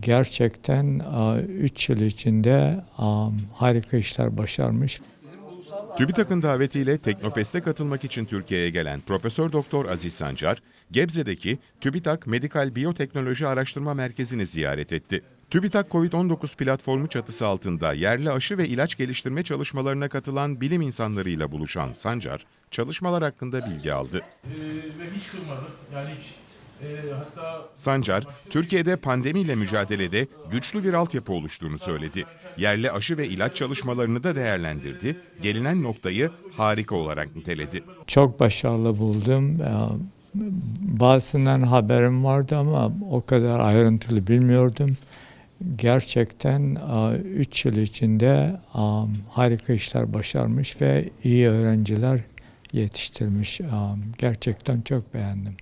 Gerçekten 3 yıl içinde am, harika işler başarmış. TÜBİTAK'ın davetiyle Teknofest'e katılmak için Türkiye'ye gelen Profesör Doktor Aziz Sancar, Gebze'deki TÜBİTAK Medikal Biyoteknoloji Araştırma Merkezi'ni ziyaret etti. TÜBİTAK COVID-19 platformu çatısı altında yerli aşı ve ilaç geliştirme çalışmalarına katılan bilim insanlarıyla buluşan Sancar, çalışmalar hakkında bilgi aldı. Ee, ve hiç kırmadı. Yani hiç e, Sancar, Türkiye'de pandemiyle mücadelede güçlü bir altyapı oluştuğunu söyledi. Yerli aşı ve ilaç çalışmalarını da değerlendirdi. Gelinen noktayı harika olarak niteledi. Çok başarılı buldum. Ee, Bazısından haberim vardı ama o kadar ayrıntılı bilmiyordum. Gerçekten 3 yıl içinde am, harika işler başarmış ve iyi öğrenciler yetiştirmiş. Am, Gerçekten çok beğendim.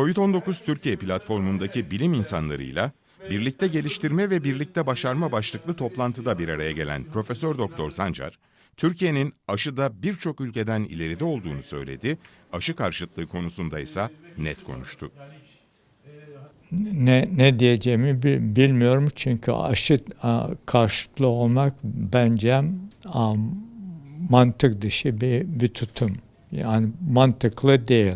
COVID-19 Türkiye platformundaki bilim insanlarıyla birlikte geliştirme ve birlikte başarma başlıklı toplantıda bir araya gelen Profesör Doktor Sancar, Türkiye'nin aşıda birçok ülkeden ileride olduğunu söyledi, aşı karşıtlığı konusunda ise net konuştu. Ne, ne diyeceğimi bi- bilmiyorum çünkü aşı karşıtlı olmak bence mantık dışı bir, bir tutum. Yani mantıklı değil.